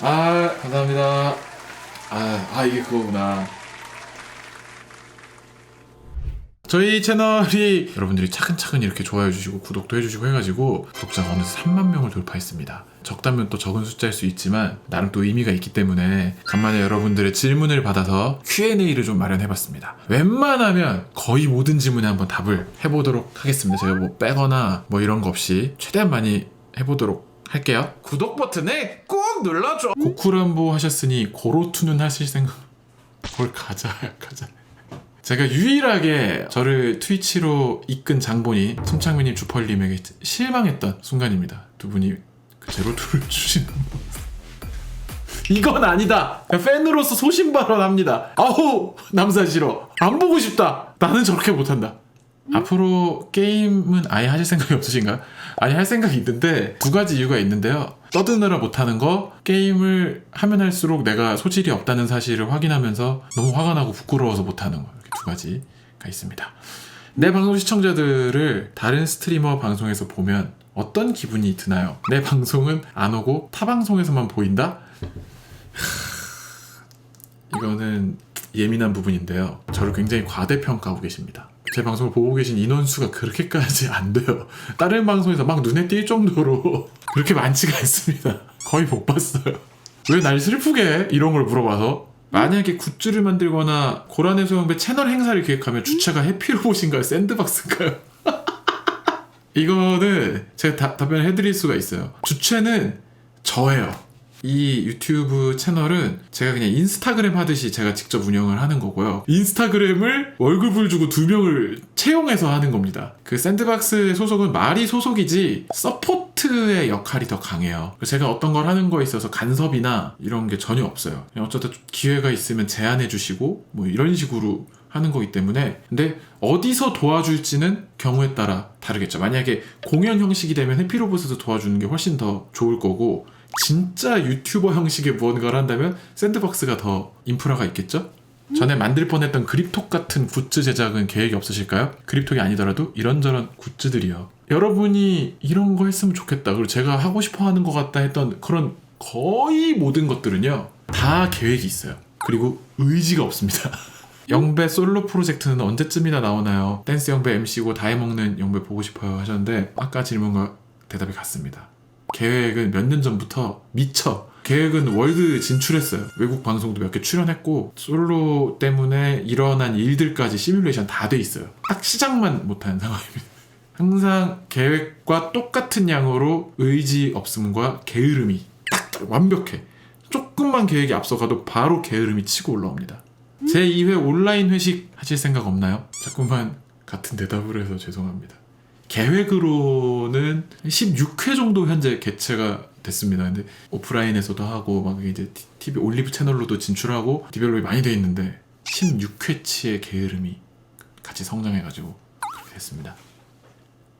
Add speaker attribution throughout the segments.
Speaker 1: 아 감사합니다. 아, 아 이게 그거구나. 저희 채널이 여러분들이 차근차근 이렇게 좋아해 주시고 구독도 해주시고 해가지고 구독자가 어느새 3만 명을 돌파했습니다. 적다면 또 적은 숫자일 수 있지만 나름 또 의미가 있기 때문에 간만에 여러분들의 질문을 받아서 Q&A를 좀 마련해봤습니다. 웬만하면 거의 모든 질문에 한번 답을 해보도록 하겠습니다. 제가 뭐 빼거나 뭐 이런 거 없이 최대한 많이 해보도록 할게요. 구독 버튼에 꼭 눌러줘. 고쿠란보 하셨으니 고로투는 하실 생각? 뭘 가자 가자. 제가 유일하게 저를 트위치로 이끈 장본인 손창민님 주펄님에게 실망했던 순간입니다. 두 분이 그 제로투를 주시는. 이건 아니다. 팬으로서 소신 발언합니다. 아우 남사 싫어. 안 보고 싶다. 나는 저렇게 못한다. 앞으로 게임은 아예 하실 생각이 없으신가요? 아니 할 생각이 있는데 두 가지 이유가 있는데요. 떠드느라 못하는 거 게임을 하면 할수록 내가 소질이 없다는 사실을 확인하면서 너무 화가 나고 부끄러워서 못하는 거 이렇게 두 가지가 있습니다. 내 방송 시청자들을 다른 스트리머 방송에서 보면 어떤 기분이 드나요? 내 방송은 안 오고 타 방송에서만 보인다? 이거는 예민한 부분인데요. 저를 굉장히 과대평가하고 계십니다. 제 방송을 보고 계신 인원수가 그렇게까지 안 돼요. 다른 방송에서 막 눈에 띌 정도로 그렇게 많지가 않습니다. 거의 못 봤어요. 왜 날 슬프게 해? 이런 걸 물어봐서 만약에 굿즈를 만들거나 고란의 소영배 채널 행사를 기획하면 주체가 해피로봇인가요? 샌드박스인가요? 이거는 제가 다- 답변을 해드릴 수가 있어요. 주체는 저예요. 이 유튜브 채널은 제가 그냥 인스타그램 하듯이 제가 직접 운영을 하는 거고요. 인스타그램을 월급을 주고 두 명을 채용해서 하는 겁니다. 그 샌드박스 소속은 말이 소속이지 서포트의 역할이 더 강해요. 제가 어떤 걸 하는 거에 있어서 간섭이나 이런 게 전혀 없어요. 어쩌다 기회가 있으면 제안해 주시고 뭐 이런 식으로 하는 거기 때문에 근데 어디서 도와줄지는 경우에 따라 다르겠죠. 만약에 공연 형식이 되면 해피로봇에서 도와주는 게 훨씬 더 좋을 거고 진짜 유튜버 형식의 무언가를 한다면 샌드박스가 더 인프라가 있겠죠? 전에 만들 뻔했던 그립톡 같은 굿즈 제작은 계획이 없으실까요? 그립톡이 아니더라도 이런저런 굿즈들이요. 여러분이 이런 거 했으면 좋겠다. 그리고 제가 하고 싶어 하는 것 같다 했던 그런 거의 모든 것들은요. 다 계획이 있어요. 그리고 의지가 없습니다. 영배 솔로 프로젝트는 언제쯤이나 나오나요? 댄스 영배 MC고 다 해먹는 영배 보고 싶어요 하셨는데 아까 질문과 대답이 같습니다. 계획은 몇 년 전부터 미쳐 계획은 월드 진출했어요. 외국 방송도 몇 개 출연했고 솔로 때문에 일어난 일들까지 시뮬레이션 다 돼 있어요. 딱 시작만 못하는 상황입니다. 항상 계획과 똑같은 양으로 의지 없음과 게으름이 딱 완벽해. 조금만 계획이 앞서가도 바로 게으름이 치고 올라옵니다. 제 2회 온라인 회식 하실 생각 없나요? 자꾸만 같은 대답을 해서 죄송합니다. 계획으로는 16회 정도 현재 개최가 됐습니다. 근데 오프라인에서도 하고 막 이제 TV 올리브 채널로도 진출하고 디벨롭이 많이 돼 있는데 16회치의 게으름이 같이 성장해가지고 그렇게 됐습니다.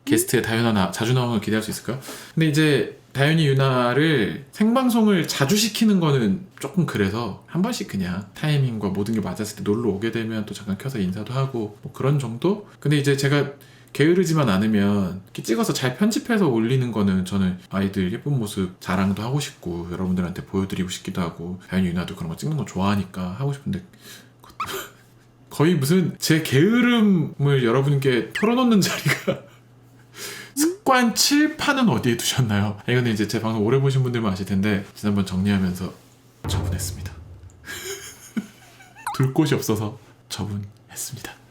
Speaker 1: 게스트의 다현아 나 자주 나오는 걸 기대할 수 있을까요? 근데 이제 다현이 유나를 생방송을 자주 시키는 거는 조금 그래서 한 번씩 그냥 타이밍과 모든 게 맞았을 때 놀러 오게 되면 또 잠깐 켜서 인사도 하고 뭐 그런 정도? 근데 이제 제가 게으르지만 않으면 이렇게 찍어서 잘 편집해서 올리는 거는 저는 아이들 예쁜 모습 자랑도 하고 싶고 여러분들한테 보여드리고 싶기도 하고 다현이 유나도 그런 거 찍는 거 좋아하니까 하고 싶은데 거의 무슨 제 게으름을 여러분께 털어놓는 자리가 습관 7판은 어디에 두셨나요? 이거는 이제 제 방송 오래 보신 분들만 아실 텐데 지난번 정리하면서 처분했습니다. 둘 곳이 없어서 처분했습니다.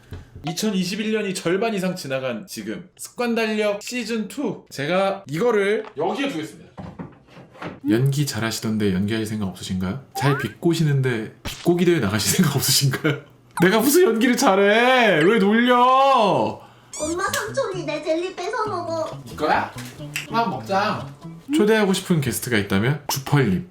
Speaker 1: 2021년이 절반 이상 지나간 지금 습관 달력 시즌 2 제가 이거를 여기에 두겠습니다. 연기 잘하시던데 연기할 생각 없으신가요? 잘 비꼬시는데 비꼬기 대회 나가실 생각 없으신가요? 내가 무슨 연기를 잘해? 왜 놀려?
Speaker 2: 엄마 삼촌이 내 젤리 뺏어 먹어.
Speaker 1: 이거야? 하나 먹자. 초대하고 싶은 게스트가 있다면 주펄님.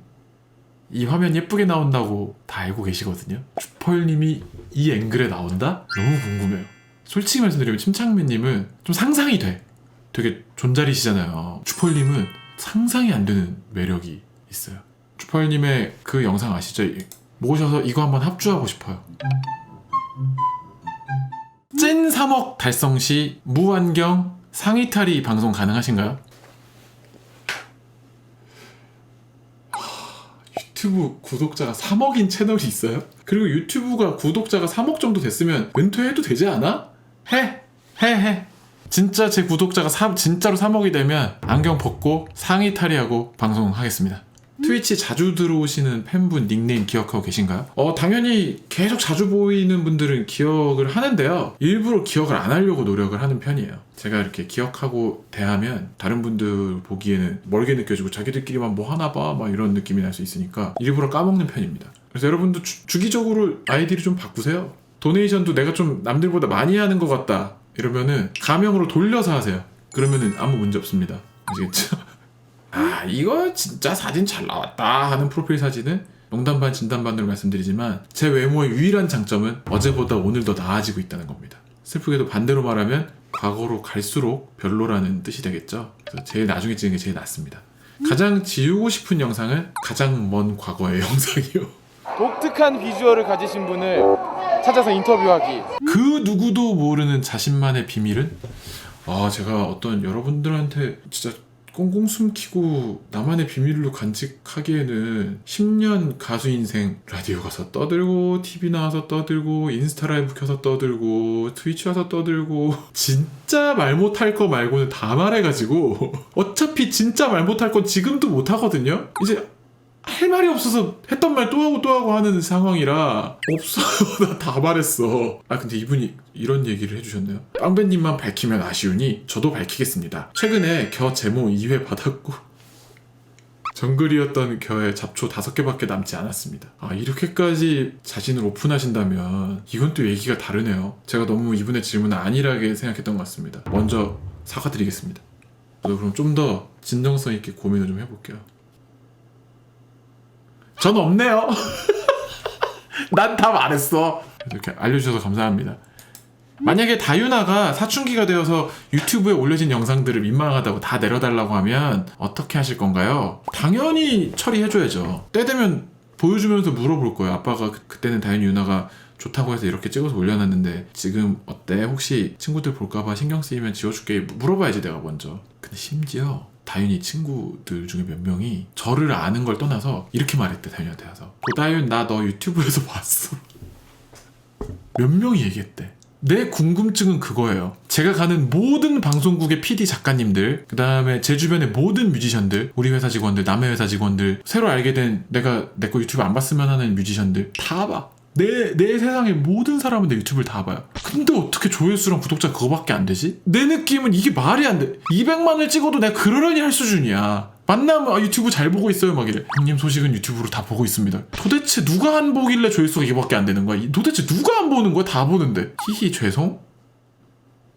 Speaker 1: 이 화면 예쁘게 나온다고 다 알고 계시거든요. 주펄님이 이 앵글에 나온다? 너무 궁금해요. 솔직히 말씀드리면 침착맨님은 좀 상상이 돼. 되게 존잘이시잖아요. 주펄님은 상상이 안 되는 매력이 있어요. 주펄님의 그 영상 아시죠? 이- 모셔서 이거 한번 합주하고 싶어요. 찐 3억 달성 시 무안경 상의 탈의 방송 가능하신가요? 하, 유튜브 구독자가 3억인 채널이 있어요? 그리고 유튜브가 구독자가 3억 정도 됐으면 멘토해도 되지 않아? 해! 해! 해! 진짜 제 구독자가 삼- 진짜로 3억이 되면 안경 벗고 상의 탈의하고 방송하겠습니다. 트위치 자주 들어오시는 팬분 닉네임 기억하고 계신가요? 어, 당연히 계속 자주 보이는 분들은 기억을 하는데요. 일부러 기억을 안 하려고 노력을 하는 편이에요. 제가 이렇게 기억하고 대하면 다른 분들 보기에는 멀게 느껴지고 자기들끼리만 뭐 하나 봐, 막 이런 느낌이 날 수 있으니까 일부러 까먹는 편입니다. 그래서 여러분도 주, 주기적으로 아이디를 좀 바꾸세요. 도네이션도 내가 좀 남들보다 많이 하는 것 같다. 이러면은 가명으로 돌려서 하세요. 그러면은 아무 문제 없습니다. 아시겠죠? 아 이거 진짜 사진 잘 나왔다 하는 프로필 사진은 농담 반 진담 반으로 말씀드리지만 제 외모의 유일한 장점은 어제보다 오늘 더 나아지고 있다는 겁니다. 슬프게도 반대로 말하면 과거로 갈수록 별로라는 뜻이 되겠죠. 그래서 제일 나중에 찍은 게 제일 낫습니다. 가장 지우고 싶은 영상은 가장 먼 과거의 영상이요.
Speaker 3: 독특한 비주얼을 가지신 분을 찾아서 인터뷰하기.
Speaker 1: 그 누구도 모르는 자신만의 비밀은 아 제가 어떤 여러분들한테 진짜 꽁꽁 숨기고 나만의 비밀로 간직하기에는 10년 가수 인생 라디오 가서 떠들고 TV 나와서 떠들고 인스타 라이브 켜서 떠들고 트위치 와서 떠들고 진짜 말 못할 거 말고는 다 말해가지고 어차피 진짜 말 못할 건 지금도 못하거든요 이제 할 말이 없어서 했던 말 또 하고 또 하고 하는 상황이라 없어요. 나 다 말했어. 아 근데 이분이 이런 얘기를 해주셨네요. 빵배님만 밝히면 아쉬우니 저도 밝히겠습니다. 최근에 겨 제모 2회 받았고 정글이었던 겨에 잡초 5개밖에 남지 않았습니다. 아 이렇게까지 자신을 오픈하신다면 이건 또 얘기가 다르네요. 제가 너무 이분의 질문을 안일하게 생각했던 것 같습니다. 먼저 사과드리겠습니다. 저도 그럼 좀 더 진정성 있게 고민을 좀 해볼게요 전 없네요. 난다 말했어. 이렇게 알려주셔서 감사합니다. 만약에 다유나가 사춘기가 되어서 유튜브에 올려진 영상들을 민망하다고 다 내려달라고 하면 어떻게 하실 건가요? 당연히 처리해줘야죠. 때 되면 보여주면서 물어볼 거예요. 아빠가 그- 그때는 다윤이 유나가 좋다고 해서 이렇게 찍어서 올려놨는데 지금 어때? 혹시 친구들 볼까봐 신경 쓰이면 지워줄게 물어봐야지 내가 먼저. 근데 심지어 다윤이 친구들 중에 몇 명이 저를 아는 걸 떠나서 이렇게 말했대 다윤이한테 와서 고다윤 나 너 유튜브에서 봤어. 몇 명이 얘기했대. 내 궁금증은 그거예요. 제가 가는 모든 방송국의 PD 작가님들, 그 다음에 제 주변의 모든 뮤지션들, 우리 회사 직원들, 남의 회사 직원들, 새로 알게 된 내가 내 거 유튜브 안 봤으면 하는 뮤지션들 다 봐. 내, 내 세상의 모든 사람은 내 유튜브를 다 봐요. 근데 어떻게 조회수랑 구독자 그거밖에 안 되지? 내 느낌은 이게 말이 안 돼. 200만을 찍어도 내가 그러려니 할 수준이야. 만나면 아, 유튜브 잘 보고 있어요 막 이래. 형님 소식은 유튜브로 다 보고 있습니다. 도대체 누가 안 보길래 조회수가 이거밖에 안 되는 거야? 이- 도대체 누가 안 보는 거야? 다 보는데. 히히 죄송?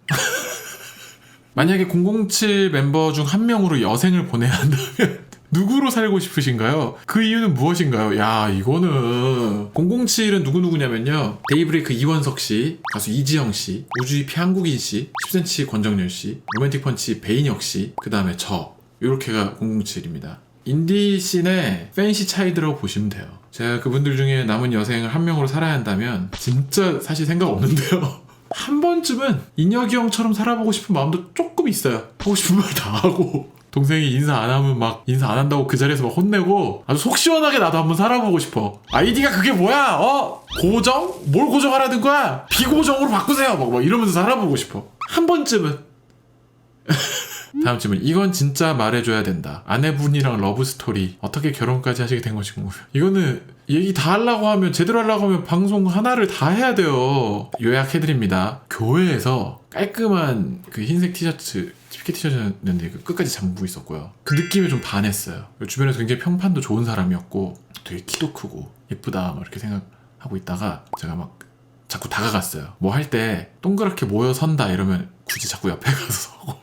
Speaker 1: 만약에 007 멤버 중 한 명으로 여생을 보내야 한다면 누구로 살고 싶으신가요? 그 이유는 무엇인가요? 야 이거는 007은 누구누구냐면요 데이브레이크 이원석 씨, 가수 이지영 씨, 우주의 피 한국인 씨, 10cm 권정열 씨, 로맨틱 펀치 배인혁 씨, 그 다음에 저 요렇게가 007입니다. 인디 씬의 팬시 차이드라고 보시면 돼요. 제가 그분들 중에 남은 여생을 한 명으로 살아야 한다면 진짜 사실 생각 없는데요. 한 번쯤은 인혁이 형처럼 살아보고 싶은 마음도 조금 있어요. 하고 싶은 말 다 하고 동생이 인사 안 하면 막 인사 안 한다고 그 자리에서 막 혼내고 아주 속 시원하게 나도 한번 살아보고 싶어. 아이디가 그게 뭐야? 어? 고정? 뭘 고정하라는 거야? 비고정으로 바꾸세요. 막, 막 이러면서 살아보고 싶어. 한 번쯤은. 다음 질문. 이건 진짜 말해줘야 된다. 아내분이랑 러브 스토리 어떻게 결혼까지 하시게 된 것인가요? 이거는 얘기 다 하려고 하면 제대로 하려고 하면 방송 하나를 다 해야 돼요. 요약해드립니다. 교회에서 깔끔한 그 흰색 티셔츠 피켓 티셔츠였는데 그 끝까지 잠그고 있었고요. 그 느낌에 좀 반했어요. 주변에서 굉장히 평판도 좋은 사람이었고 되게 키도 크고 예쁘다 막 이렇게 생각하고 있다가 제가 막 자꾸 다가갔어요. 뭐 할 때 동그랗게 모여 선다 이러면 굳이 자꾸 옆에 가서 서고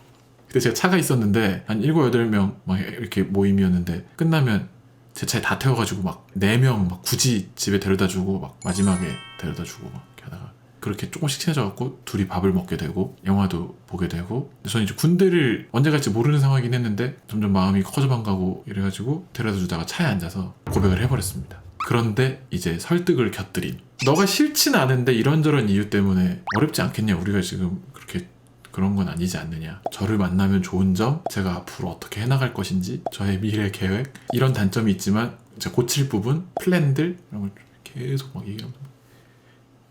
Speaker 1: 그때 제가 차가 있었는데 한 7, 8명 막 이렇게 모임이었는데 끝나면 제 차에 다 태워가지고 막 4명 막 굳이 집에 데려다 주고 막 마지막에 데려다 주고 막 하다가 그렇게 조금씩 친해져갖고 둘이 밥을 먹게 되고 영화도 보게 되고 저는 이제 군대를 언제 갈지 모르는 상황이긴 했는데 점점 마음이 커져만 가고 이래가지고 데려다 주다가 차에 앉아서 고백을 해버렸습니다. 그런데 이제 설득을 곁들인 너가 싫진 않은데 이런저런 이유 때문에 어렵지 않겠냐 우리가 지금 그렇게 그런 건 아니지 않느냐. 저를 만나면 좋은 점, 제가 앞으로 어떻게 해나갈 것인지, 저의 미래 계획, 이런 단점이 있지만 이제 고칠 부분, 플랜들 이런 걸 계속 막 얘기하면서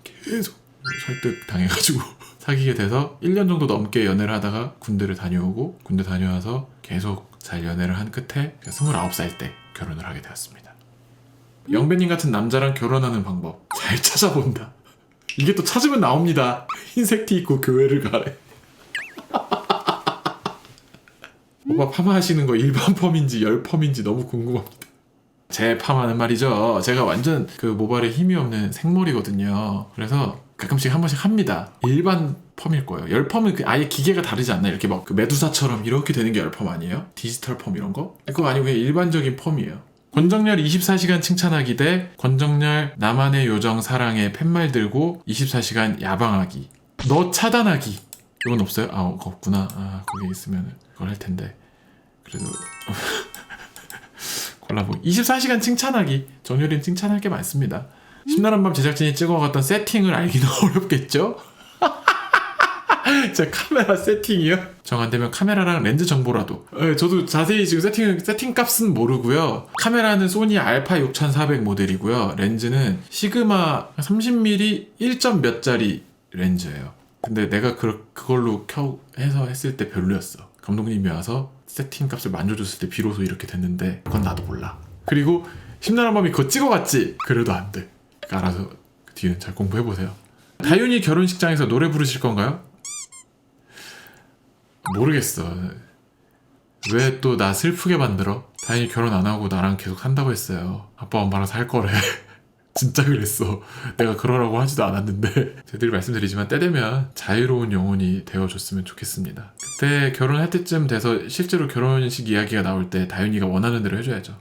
Speaker 1: 계속 설득 당해가지고 사귀게 돼서 1년 정도 넘게 연애를 하다가 군대를 다녀오고 군대 다녀와서 계속 잘 연애를 한 끝에 29살 때 결혼을 하게 되었습니다. 영배님 같은 남자랑 결혼하는 방법 잘 찾아본다. 이게 또 찾으면 나옵니다. 흰색 티 입고 교회를 가래. 오빠 파마하시는 거 일반 펌인지 열 펌인지 너무 궁금합니다. 제 파마는 말이죠. 제가 완전 그 모발에 힘이 없는 생머리거든요. 그래서 가끔씩 한 번씩 합니다. 일반 펌일 거예요. 열 펌은 그 아예 기계가 다르지 않나? 이렇게 막 그 메두사처럼 이렇게 되는 게 열 펌 아니에요? 디지털 펌 이런 거? 그거 아니고 그냥 일반적인 펌이에요. 권정열 24시간 칭찬하기 대 권정열 나만의 요정 사랑에 팻말 들고 24시간 야방하기. 너 차단하기. 이건 없어요? 아, 그거 없구나. 아, 거기 있으면 그걸 할 텐데. 그래도 골라보 24시간 칭찬하기 정렬이는 칭찬할 게 많습니다 심란한 밤 제작진이 찍어갔던 세팅을 알기는 어렵겠죠? 제 카메라 세팅이요? 정 안 되면 카메라랑 렌즈 정보라도 예, 저도 자세히 지금 세팅, 세팅 값은 모르고요 카메라는 소니 알파 6400 모델이고요 렌즈는 시그마 30mm 1점 몇 짜리 렌즈예요 근데 내가 그, 그걸로 켜 해서 했을 때 별로였어. 감독님이 와서 세팅 값을 만져줬을 때 비로소 이렇게 됐는데 그건 나도 몰라. 그리고 심란한 밤이 그거 찍어갔지. 그래도 안돼. 알아서 그 뒤는 잘 공부해보세요. 다윤이 결혼식장에서 노래 부르실 건가요? 모르겠어. 왜 또 나 슬프게 만들어? 다윤이 결혼 안 하고 나랑 계속 한다고 했어요. 아빠 엄마랑 살 거래 진짜 그랬어. 내가 그러라고 하지도 않았는데. 저희들이 말씀드리지만 때 되면 자유로운 영혼이 되어줬으면 좋겠습니다. 그때 결혼할 때쯤 돼서 실제로 결혼식 이야기가 나올 때 다윤이가 원하는 대로 해줘야죠.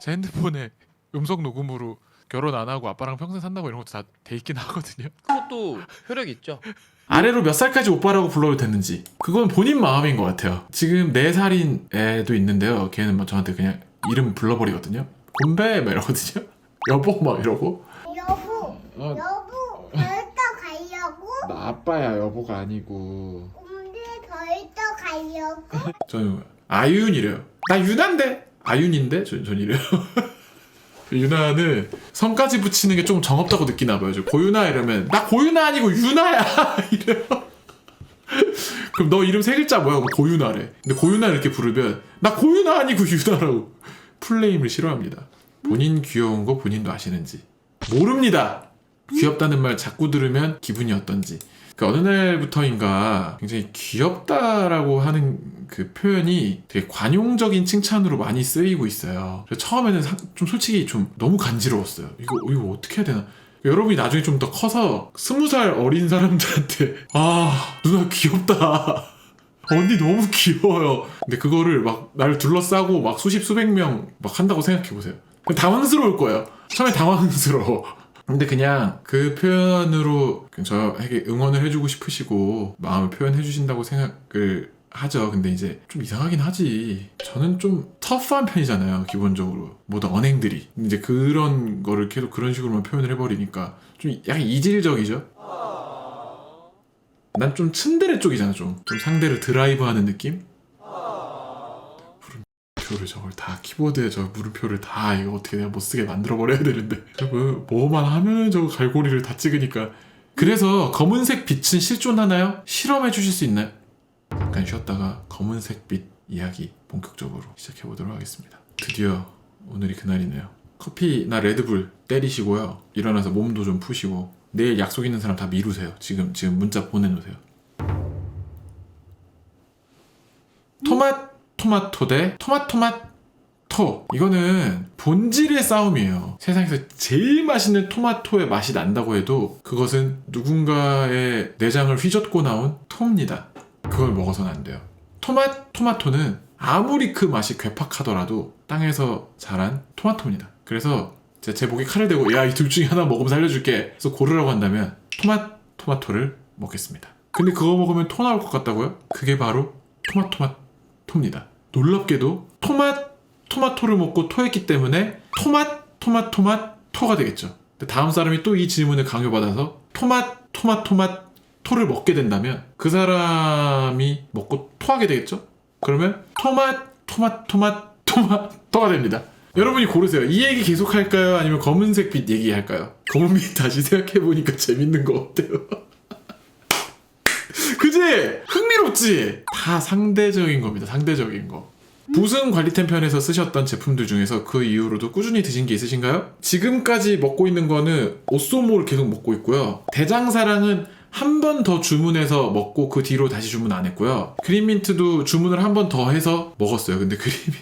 Speaker 1: 제 핸드폰에 음성 녹음으로 결혼 안 하고 아빠랑 평생 산다고 이런 것도 다 돼 있긴 하거든요.
Speaker 4: 그것도 효력 있죠.
Speaker 1: 아래로 몇 살까지 오빠라고 불러도 됐는지. 그건 본인 마음인 것 같아요. 지금 4살인 애도 있는데요. 걔는 뭐 저한테 그냥 이름 불러버리거든요. 곰배! 막 이러거든요 여보? 막 이러고?
Speaker 2: 여보,
Speaker 1: 어,
Speaker 2: 여보, 벌써 가려고?
Speaker 1: 나 아빠야 여보가 아니고.
Speaker 2: 근데 벌써 가려고?
Speaker 1: 저는 아윤이래요. 나 유나인데? 아윤인데? 전, 전 이래요. 유나는 성까지 붙이는 게 좀 정없다고 느끼나 봐요. 저 고유나 이러면 나 고유나 아니고 유나야! 이래요. 그럼 너 이름 세 글자 뭐야? 그럼 고유나래. 근데 고유나 이렇게 부르면 나 고유나 아니고 유나라고. 풀네임을 싫어합니다 본인 귀여운 거 본인도 아시는지 모릅니다 귀엽다는 말 자꾸 들으면 기분이 어떤지 그 어느 날부터인가 굉장히 귀엽다라고 하는 그 표현이 되게 관용적인 칭찬으로 많이 쓰이고 있어요. 처음에는 사- 좀 솔직히 좀 너무 간지러웠어요. 이거 이거 어떻게 해야 되나? 여러분이 나중에 좀 더 커서 스무 살 어린 사람들한테 아 누나 귀엽다. 언니 너무 귀여워요. 근데 그거를 막 나를 둘러싸고 막 수십 수백 명 막 한다고 생각해 보세요. 당황스러울 거예요. 처음에 당황스러워. 근데 그냥 그 표현으로 저에게 응원을 해주고 싶으시고 마음을 표현해 주신다고 생각을 하죠. 근데 이제 좀 이상하긴 하지. 저는 좀 터프한 편이잖아요. 기본적으로 모든 언행들이. 이제 그런 거를 계속 그런 식으로만 표현을 해버리니까 좀 약간 이질적이죠. 난 좀 츤데레 쪽이잖아. 좀, 좀 상대를 드라이브하는 느낌. 물음표를 저걸 다 키보드에 저 물음표를 다 이거 어떻게 내가 못 쓰게 만들어 버려야 되는데 저거 뭐만 하면 저거 갈고리를 다 찍으니까 그래서 검은색 빛은 실존하나요? 실험해 주실 수 있나요? 잠깐 쉬었다가 검은색 빛 이야기 본격적으로 시작해 보도록 하겠습니다. 드디어 오늘이 그날이네요. 커피나 레드불 때리시고요. 일어나서 몸도 좀 푸시고 내일 약속 있는 사람 다 미루세요. 지금 지금 문자 보내놓으세요. 토마 토마토 대 토마토마토. 이거는 본질의 싸움이에요. 세상에서 제일 맛있는 토마토의 맛이 난다고 해도 그것은 누군가의 내장을 휘젓고 나온 토입니다. 그걸 먹어서는 안 돼요. 토마 토마토는 아무리 그 맛이 괴팍하더라도 땅에서 자란 토마토입니다. 그래서 제, 제 목에 칼을 대고 야 이 둘 중에 하나 먹으면 살려줄게. 그래서 고르라고 한다면 토마 토마토를 먹겠습니다. 근데 그거 먹으면 토 나올 것 같다고요? 그게 바로 토마토마 토입니다. 놀랍게도 토마 토마토를 먹고 토했기 때문에 토마 토마토맛 토가 되겠죠. 다음 사람이 또 이 질문을 강요받아서 토마 토마토맛 토를 먹게 된다면 그 사람이 먹고 토하게 되겠죠. 그러면 토마 토마 토마 토마 토가 됩니다. 여러분이 고르세요. 이 얘기 계속 할까요? 아니면 검은색 빛 얘기할까요? 검은 빛 다시 생각해보니까 재밌는 거 어때요? 흥미롭지? 다 상대적인 겁니다. 상대적인 거. 부승 관리템 편에서 쓰셨던 제품들 중에서 그 이후로도 꾸준히 드신 게 있으신가요? 지금까지 먹고 있는 거는 오쏘모를 계속 먹고 있고요. 대장사랑은 한 번 더 주문해서 먹고 그 뒤로 다시 주문 안 했고요. 그린민트도 주문을 한 번 더 해서 먹었어요. 근데 그린민트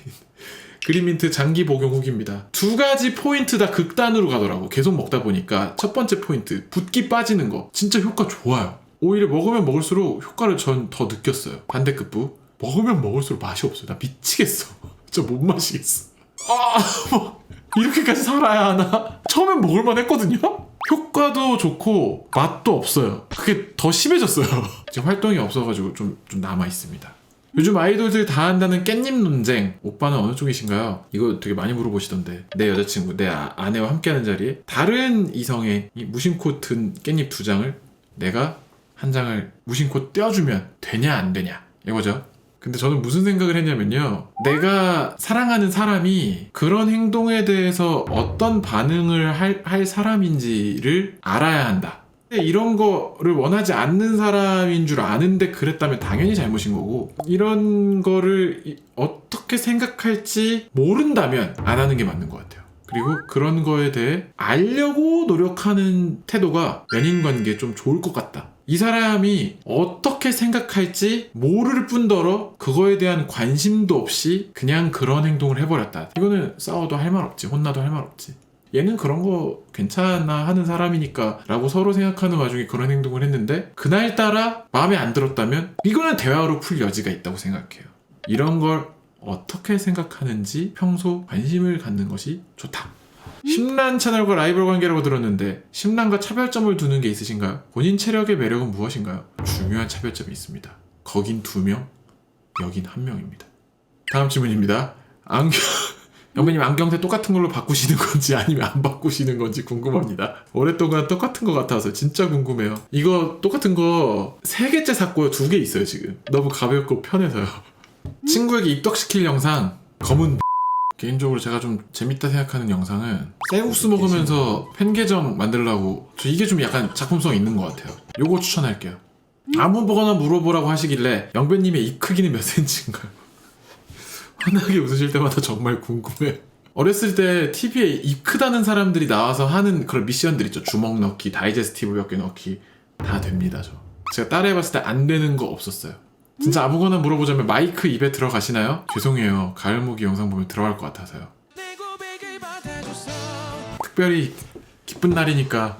Speaker 1: 그린민트 장기 복용 후기입니다. 두 가지 포인트 다 극단으로 가더라고. 계속 먹다 보니까 첫 번째 포인트 붓기 빠지는 거 진짜 효과 좋아요. 오히려 먹으면 먹을수록 효과를 전 더 느꼈어요. 반대급부 먹으면 먹을수록 맛이 없어요. 나 미치겠어. 진짜 못 마시겠어. 아, 뭐 이렇게까지 살아야 하나? 처음엔 먹을만 했거든요? 효과도 좋고 맛도 없어요. 그게 더 심해졌어요. 지금 활동이 없어가지고 좀, 좀 남아있습니다. 요즘 아이돌들 다 한다는 깻잎 논쟁 오빠는 어느 쪽이신가요? 이거 되게 많이 물어보시던데 내 여자친구 내 아- 아내와 함께하는 자리에 다른 이성의 이 무심코 든 깻잎 두 장을 내가 한 장을 무심코 떼어주면 되냐 안 되냐 이거죠 근데 저는 무슨 생각을 했냐면요 내가 사랑하는 사람이 그런 행동에 대해서 어떤 반응을 할, 할 사람인지를 알아야 한다 이런 거를 원하지 않는 사람인 줄 아는데 그랬다면 당연히 잘못인 거고 이런 거를 이- 어떻게 생각할지 모른다면 안 하는 게 맞는 것 같아요. 그리고 그런 거에 대해 알려고 노력하는 태도가 연인 관계에 좀 좋을 것 같다. 이 사람이 어떻게 생각할지 모를 뿐더러 그거에 대한 관심도 없이 그냥 그런 행동을 해버렸다. 이거는 싸워도 할 말 없지, 혼나도 할 말 없지. 얘는 그런 거 괜찮아 하는 사람이니까 라고 서로 생각하는 와중에 그런 행동을 했는데 그날따라 마음에 안 들었다면 이거는 대화로 풀 여지가 있다고 생각해요. 이런 걸 어떻게 생각하는지 평소 관심을 갖는 것이 좋다. 심란 채널과 라이벌 관계라고 들었는데 심란과 차별점을 두는 게 있으신가요? 본인 체력의 매력은 무엇인가요? 중요한 차별점이 있습니다. 거긴 두 명, 여긴 한 명입니다. 다음 질문입니다. 안경 영배님 안경테 똑같은 걸로 바꾸시는 건지 아니면 안 바꾸시는 건지 궁금합니다. 오랫동안 똑같은 것 같아서 진짜 궁금해요. 이거 똑같은 거 세 개째 샀고요. 두 개 있어요 지금. 너무 가볍고 편해서요. 친구에게 입덕시킬 영상 검은 개인적으로 제가 좀 재밌다 생각하는 영상은 쌀국수 먹으면서 팬 계정 만들려고 저 이게 좀 약간 작품성 있는 것 같아요. 요거 추천할게요. 아무 거나 물어보라고 하시길래 영배님의 입 크기는 몇 센치인가요? 환하게 웃으실 때마다 정말 궁금해요. 어렸을 때 TV에 입 크다는 사람들이 나와서 하는 그런 미션들 있죠. 주먹 넣기, 다이제스티브 몇 개 넣기 다 됩니다. 저. 제가 따라해봤을 때 안 되는 거 없었어요. 진짜 아무거나 물어보자면 마이크 입에 들어가시나요? 죄송해요. 가을무기 영상 보면 들어갈 것 같아서요. 특별히 기쁜 날이니까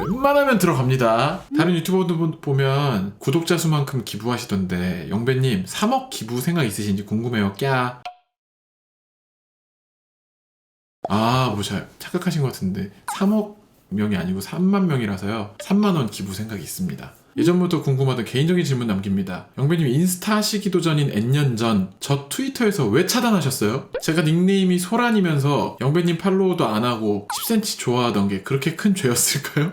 Speaker 1: 웬만하면 들어갑니다. 다른 유튜버들 보- 보면 구독자 수만큼 기부하시던데 영배님 3억 기부 생각 있으신지 궁금해요. 꺄. 아, 뭐 잘 착각하신 것 같은데 3억 명이 아니고 3만 명이라서요. 3만 원 기부 생각이 있습니다. 예전부터 궁금하던 개인적인 질문 남깁니다. 영배님 인스타 하시기도 전인 N년 전 저 트위터에서 왜 차단하셨어요? 제가 닉네임이 소란이면서 영배님 팔로우도 안 하고 10cm 좋아하던 게 그렇게 큰 죄였을까요?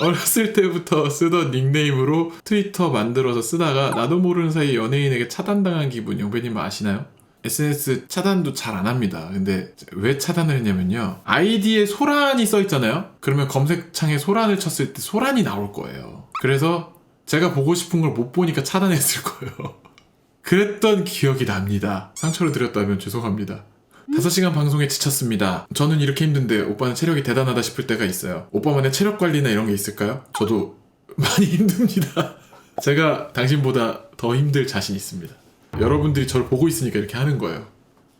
Speaker 1: 어렸을 때부터 쓰던 닉네임으로 트위터 만들어서 쓰다가 나도 모르는 사이 연예인에게 차단당한 기분 영배님 아시나요? SNS 차단도 잘 안 합니다. 근데 왜 차단을 했냐면요. 아이디에 소란이 써 있잖아요? 그러면 검색창에 소란을 쳤을 때 소란이 나올 거예요. 그래서 제가 보고 싶은 걸 못 보니까 차단했을 거예요. 그랬던 기억이 납니다. 상처를 드렸다면 죄송합니다. 5시간 방송에 지쳤습니다. 저는 이렇게 힘든데 오빠는 체력이 대단하다 싶을 때가 있어요. 오빠만의 체력 관리나 이런 게 있을까요? 저도 많이 힘듭니다. 제가 당신보다 더 힘들 자신 있습니다. 여러분들이 저를 보고 있으니까 이렇게 하는 거예요.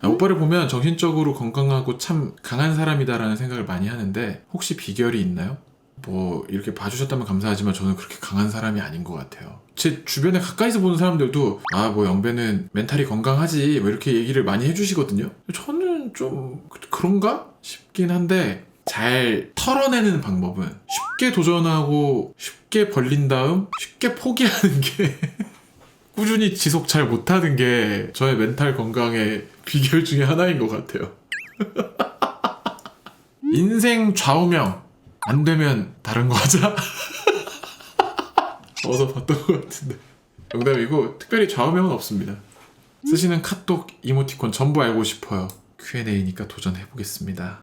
Speaker 1: 아, 오빠를 보면 정신적으로 건강하고 참 강한 사람이다라는 생각을 많이 하는데 혹시 비결이 있나요? 뭐 이렇게 봐주셨다면 감사하지만 저는 그렇게 강한 사람이 아닌 것 같아요. 제 주변에 가까이서 보는 사람들도 아 뭐 영배는 멘탈이 건강하지 뭐 이렇게 얘기를 많이 해주시거든요. 저는 좀 그- 그런가 싶긴 한데 잘 털어내는 방법은 쉽게 도전하고 쉽게 벌린 다음 쉽게 포기하는 게 꾸준히 지속 잘 못하는 게 저의 멘탈 건강의 비결 중에 하나인 것 같아요. 인생 좌우명 안 되면 다른 거 하자. 어서 봤던 것 같은데. 농담이고 특별히 좌우명은 없습니다. 쓰시는 카톡 이모티콘 전부 알고 싶어요. Q&A니까 도전해 보겠습니다.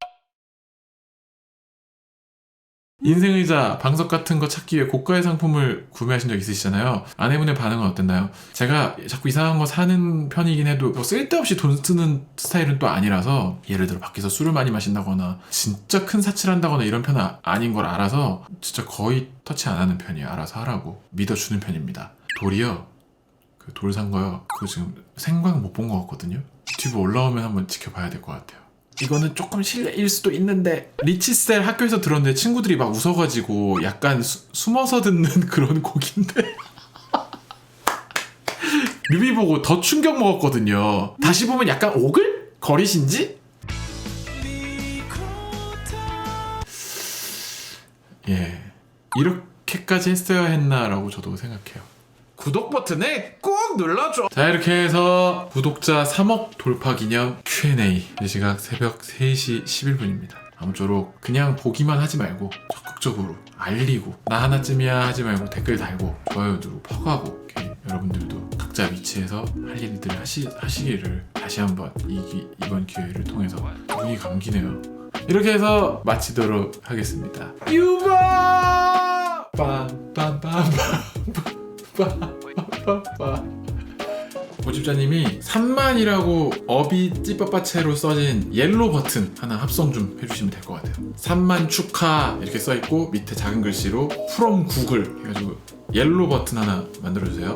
Speaker 1: 인생의자, 방석 같은 거 찾기 위해 고가의 상품을 구매하신 적 있으시잖아요. 아내분의 반응은 어땠나요? 제가 자꾸 이상한 거 사는 편이긴 해도 뭐 쓸데없이 돈 쓰는 스타일은 또 아니라서 예를 들어 밖에서 술을 많이 마신다거나 진짜 큰 사치를 한다거나 이런 편은 아- 아닌 걸 알아서 진짜 거의 터치 안 하는 편이에요. 알아서 하라고 믿어주는 편입니다. 돌이요. 그 돌 산 거요. 그거 지금 생방 못본 것 같거든요. 유튜브 올라오면 한번 지켜봐야 될 것 같아요. 이거는 조금 실례일 수도 있는데 리치셀 학교에서 들었는데 친구들이 막 웃어가지고 약간 수- 숨어서 듣는 그런 곡인데 뮤비 보고 더 충격 먹었거든요. 다시 보면 약간 오글 거리신지? 예 이렇게까지 했어야 했나라고 저도 생각해요. 구독 버튼을 꾹 눌러줘. 자 이렇게 해서 구독자 3억 돌파 기념 Q&A 이 시각 새벽 3시 11분입니다. 아무쪼록 그냥 보기만 하지 말고 적극적으로 알리고 나 하나쯤이야 하지 말고 댓글 달고 좋아요 누르고 퍼가고 여러분들도 각자 위치에서 할 일들을 하시, 하시기를 다시 한번 이, 기- 이번 기회를 통해서 눈이 감기네요. 이렇게 해서 마치도록 하겠습니다. 유바 빰빰빰빰 빠빠빠. 모집자님이 3만이라고 어비 찌빠빠채로 써진 옐로 버튼 하나 합성 좀 해주시면 될 것 같아요. 3만 축하 이렇게 써있고 밑에 작은 글씨로 from 구글 해가지고 옐로 버튼 하나 만들어주세요